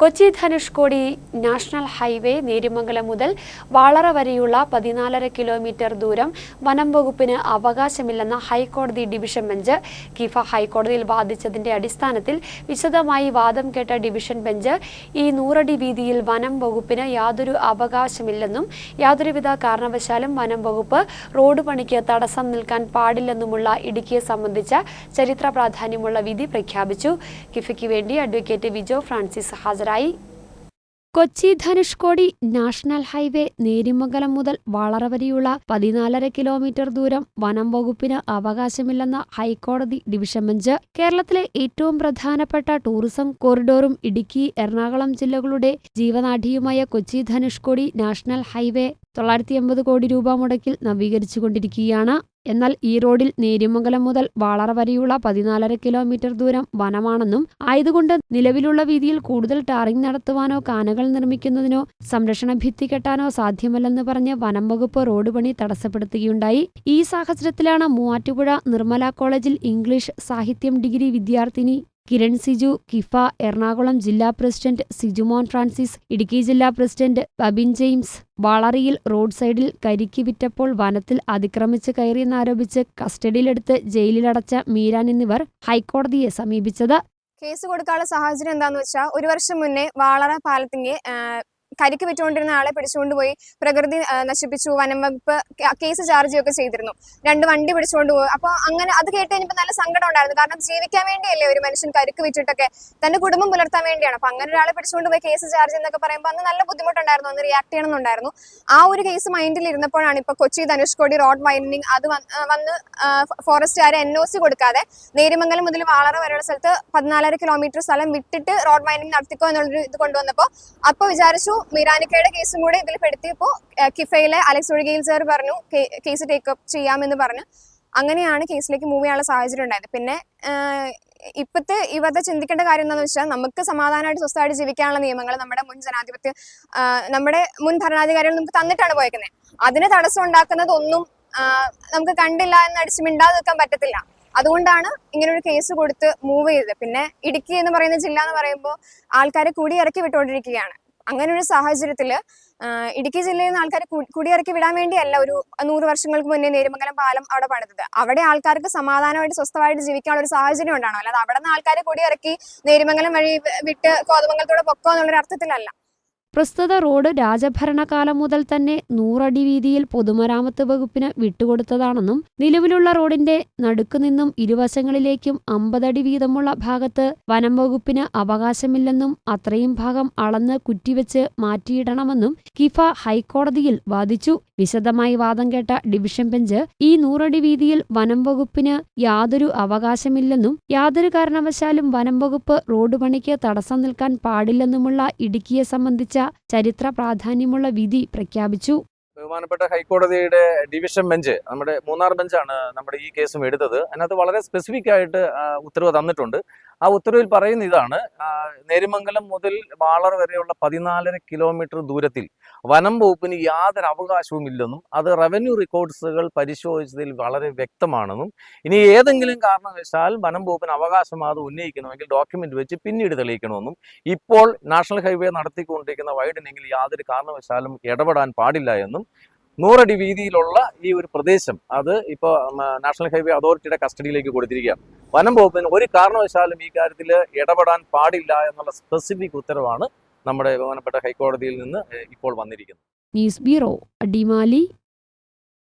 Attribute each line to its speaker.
Speaker 1: Kochi Dhanushkodi national highway Neriamangalam മുതൽ വാളറ വരെയുള്ള പതിനാലര kilometre ദൂരം വനം വകുപ്പിന് അവകാശമില്ലെന്ന ഹൈക്കോടതി ഡിവിഷൻ ബെഞ്ച് കിഫ ഹൈക്കോടതിയിൽ വാദിച്ചതിന്റെ അടിസ്ഥാനത്തിൽ വിശദമായി വാദം കേട്ട ഡിവിഷൻ ബെഞ്ച് ഈ നൂറടി വീതിയിൽ വനം വകുപ്പിന് യാതൊരു അവകാശമില്ലെന്നും യാതൊരുവിധ കാരണവശാലും വനം വകുപ്പ് റോഡ് പണിക്ക് തടസ്സം നിൽക്കാൻ പാടില്ലെന്നുമുള്ള ഇടുക്കിയെ സംബന്ധിച്ച ചരിത്ര പ്രാധാന്യമുള്ള വിധി പ്രഖ്യാപിച്ചു. കിഫയ്ക്ക് വേണ്ടി അഡ്വക്കേറ്റ് വിജോ ഫ്രാൻസിസ് ഹാജരായി കൊച്ചി ധനുഷ്കോടി നാഷണൽ ഹൈവേ നേരിമംഗലം മുതൽ വളറ വരെയുള്ള പതിനാലര കിലോമീറ്റർ ദൂരം വനം വകുപ്പിന് അവകാശമില്ലെന്ന ഹൈക്കോടതി ഡിവിഷൻ ബെഞ്ച് കേരളത്തിലെ ഏറ്റവും പ്രധാനപ്പെട്ട ടൂറിസം കോറിഡോറും ഇടുക്കി എറണാകുളം ജില്ലകളുടെ ജീവനാഠിയുമായ കൊച്ചി ധനുഷ്കോടി നാഷണൽ ഹൈവേ തൊള്ളായിരത്തി എൺപത് കോടി രൂപ മുടക്കിൽ നവീകരിച്ചുകൊണ്ടിരിക്കുകയാണ്. എന്നാൽ ഈ റോഡിൽ നേര്യമംഗലം മുതൽ വാളറ വരെയുള്ള പതിനാലര കിലോമീറ്റർ ദൂരം വനമാണെന്നും ആയതുകൊണ്ട് നിലവിലുള്ള വീതിയിൽ കൂടുതൽ ടാറിംഗ് നടത്തുവാനോ കാനകൾ നിർമ്മിക്കുന്നതിനോ സംരക്ഷണ ഭിത്തി കെട്ടാനോ സാധ്യമല്ലെന്ന് പറഞ്ഞ് വനം വകുപ്പ് റോഡ് പണി തടസ്സപ്പെടുത്തുകയുണ്ടായി. ഈ സാഹചര്യത്തിലാണ് മൂവാറ്റുപുഴ നിർമ്മല കോളേജിൽ ഇംഗ്ലീഷ് സാഹിത്യം ഡിഗ്രി വിദ്യാർത്ഥിനി കിരൺ സിജു കിഫ എറണാകുളം ജില്ലാ പ്രസിഡന്റ് സിജുമോൻ ഫ്രാൻസിസ് ഇടുക്കി ജില്ലാ പ്രസിഡന്റ് ബബിൻ ജെയിംസ്. വളറിയിൽ റോഡ് സൈഡിൽ കരിക്ക് വിറ്റപ്പോൾ വനത്തിൽ അതിക്രമിച്ച് കയറിയെന്നാരോപിച്ച് കസ്റ്റഡിയിലെടുത്ത് ജയിലിലടച്ച മീരാൻ എന്നിവർ ഹൈക്കോടതിയെ സമീപിച്ചത്.
Speaker 2: കേസ് കൊടുക്കാനുള്ള സാഹചര്യം എന്താണെന്ന് വെച്ചാൽ ഒരു വർഷം മുന്നേ വാളറ പാലത്തിന്റെ കരിക്ക് വിറ്റുകൊണ്ടിരുന്ന ആളെ പിടിച്ചുകൊണ്ട് പോയി പ്രകൃതി നശിപ്പിച്ചു വനം വകുപ്പ് കേസ് ചാർജ് ഒക്കെ ചെയ്തിരുന്നു. രണ്ട് വണ്ടി പിടിച്ചുകൊണ്ട് പോകും അപ്പൊ അങ്ങനെ അത് കേട്ട് കഴിഞ്ഞപ്പോൾ നല്ല സങ്കടം ഉണ്ടായിരുന്നു. കാരണം ജീവിക്കാൻ വേണ്ടിയല്ലേ ഒരു മനുഷ്യൻ കരിക്ക് വിറ്റിട്ടൊക്കെ തന്റെ കുടുംബം പുലർത്താൻ വേണ്ടിയാണ്. അപ്പൊ അങ്ങനെ ഒരാളെ പിടിച്ചുകൊണ്ട് പോയി കേസ് ചാർജ് എന്നൊക്കെ പറയുമ്പോൾ അന്ന് നല്ല ബുദ്ധിമുട്ടുണ്ടായിരുന്നു. അന്ന് റിയാക്ട് ചെയ്യണമെന്നുണ്ടായിരുന്നു. ആ ഒരു കേസ് മൈൻഡിൽ ഇരുന്നപ്പോഴാണ് ഇപ്പൊ കൊച്ചി ധനുഷ്കോടി റോഡ് വൈൻഡിങ് അത് വന്ന് ഫോറസ്റ്റുകാരെ എൻ ഒ സി കൊടുക്കാതെ നേരിമംഗലം മുതൽ വാളറ വരെയുള്ള സ്ഥലത്ത് പതിനാലര കിലോമീറ്റർ സ്ഥലം വിട്ടിട്ട് റോഡ് വൈൻഡിങ് നടത്തിക്കോ എന്നുള്ളൊരു ഇത് കൊണ്ടുവന്നപ്പോൾ അപ്പൊ വിചാരിച്ചു മീരാനിക്കയുടെ കേസും കൂടെ ഇതിൽ പെടുത്തിയപ്പോൾ കിഫയിലെ അലക്സ് ഒഴുകിയിൽ സാർ പറഞ്ഞു കേസ് ടേക്കപ്പ് ചെയ്യാമെന്ന് പറഞ്ഞു. അങ്ങനെയാണ് കേസിലേക്ക് മൂവ് ചെയ്യാനുള്ള സാഹചര്യം ഉണ്ടായത്. പിന്നെ ഇപ്പോഴത്തെ ഇവത്തെ ചിന്തിക്കേണ്ട കാര്യം എന്താണെന്ന് വെച്ചാൽ നമുക്ക് സമാധാനമായിട്ട് സ്വസ്ഥമായിട്ട് ജീവിക്കാനുള്ള നിയമങ്ങൾ നമ്മുടെ മുൻ ജനാധിപത്യ നമ്മുടെ മുൻ ഭരണാധികാരികൾ നമുക്ക് തന്നിട്ടാണ് പോയേക്കുന്നത്. അതിന് തടസ്സം ഉണ്ടാക്കുന്നതൊന്നും നമുക്ക് കണ്ടില്ല എന്ന് അടിച്ച് മിണ്ടാതെ നിൽക്കാൻ പറ്റത്തില്ല. അതുകൊണ്ടാണ് ഇങ്ങനെ ഒരു കേസ് കൊടുത്ത് മൂവ് ചെയ്തത്. പിന്നെ ഇടുക്കി എന്ന് പറയുന്ന ജില്ല എന്ന് പറയുമ്പോൾ ആൾക്കാരെ കൂടി ഇറക്കി വിട്ടുകൊണ്ടിരിക്കുകയാണ്. അങ്ങനെ ഒരു സാഹചര്യത്തിൽ ഇടുക്കി ജില്ലയിൽ നിന്ന് ആൾക്കാരെ കുടിയിറക്കി വിടാൻ വേണ്ടിയല്ല ഒരു നൂറ് വർഷങ്ങൾക്ക് മുന്നേ നേരുമംഗലം പാലം അവിടെ പണിതത്. അവിടെ ആൾക്കാർക്ക് സമാധാനമായിട്ട് സ്വസ്ഥമായിട്ട് ജീവിക്കാനുള്ള ഒരു സാഹചര്യം ഉണ്ടാണോ അല്ലാതെ അവിടെ നിന്ന് ആൾക്കാരെ കുടിയിറക്കി നേരുമംഗലം വഴി വിട്ട് കോതമംഗലത്തോടെ പൊക്കോ എന്നുള്ളൊരു അർത്ഥത്തിലല്ല.
Speaker 1: പ്രസ്തുത റോഡ് രാജഭരണകാലം മുതൽ തന്നെ നൂറടി വീതിയിൽ പൊതുമരാമത്ത് വകുപ്പിന് വിട്ടുകൊടുത്തതാണെന്നും നിലവിലുള്ള റോഡിന്റെ നടുക്കുനിന്നും ഇരുവശങ്ങളിലേക്കും അമ്പതടി വീതമുള്ള ഭാഗത്ത് വനം വകുപ്പിന് അവകാശമില്ലെന്നും അത്രയും ഭാഗം അളന്ന് കുറ്റിവെച്ച് മാറ്റിയിടണമെന്നും കിഫ ഹൈക്കോടതിയിൽ വാദിച്ചു. വിശദമായി വാദം കേട്ട ഡിവിഷൻ ബെഞ്ച് ഈ നൂറടി വീതിയിൽ വനം വകുപ്പിന് യാതൊരു അവകാശമില്ലെന്നും യാതൊരു കാരണവശാലും വനം വകുപ്പ് റോഡ് പണിക്ക് തടസ്സം നിൽക്കാൻ പാടില്ലെന്നുമുള്ള ഇടുക്കിയെ സംബന്ധിച്ച ചരിത്ര പ്രാധാന്യമുള്ള വിധി പ്രഖ്യാപിച്ചു.
Speaker 3: ബഹുമാനപ്പെട്ട ഹൈക്കോടതിയുടെ ഡിവിഷൻ ബെഞ്ച് നമ്മുടെ മൂന്നാർ ബെഞ്ചാണ് നമ്മുടെ ഈ കേസും എടുത്തത്. അതിനകത്ത് വളരെ സ്പെസിഫിക് ആയിട്ട് ഉത്തരവ് തന്നിട്ടുണ്ട്. ആ ഉത്തരവിൽ പറയുന്ന ഇതാണ് നേരിമംഗലം മുതൽ വാളർ വരെയുള്ള പതിനാലര കിലോമീറ്റർ ദൂരത്തിൽ വനം വകുപ്പിന് യാതൊരു അവകാശവും ഇല്ലെന്നും അത് റവന്യൂ റെക്കോർഡ്സുകൾ പരിശോധിച്ചതിൽ വളരെ വ്യക്തമാണെന്നും ഇനി ഏതെങ്കിലും കാരണവശാൽ വനം വകുപ്പിന് അവകാശം അത് ഉന്നയിക്കണമെങ്കിൽ ഡോക്യുമെന്റ് വെച്ച് പിന്നീട് തെളിയിക്കണമെന്നും ഇപ്പോൾ നാഷണൽ ഹൈവേ നടത്തിക്കൊണ്ടിരിക്കുന്ന വൈഡനിങ്ങിൽ യാതൊരു കാരണവശാലും ഇടപെടാൻ പാടില്ല എന്നും നൂറടി വീതിയിലുള്ള ഈ ഒരു പ്രദേശം അത് ഇപ്പോൾ നാഷണൽ ഹൈവേ അതോറിറ്റിയുടെ കസ്റ്റഡിയിലേക്ക് കൊടുത്തിരിക്കുകയാണ്. വനം വകുപ്പിന് ഒരു കാരണവശാലും ഈ കാര്യത്തിൽ ഇടപെടാൻ പാടില്ല എന്നുള്ള സ്പെസിഫിക് ഉത്തരവാണ് നമ്മുടെ ബഹുമാനപ്പെട്ട ഹൈക്കോടതിയിൽ നിന്ന് ഇപ്പോൾ വന്നിരിക്കുന്നത്.
Speaker 1: News bureau Adimali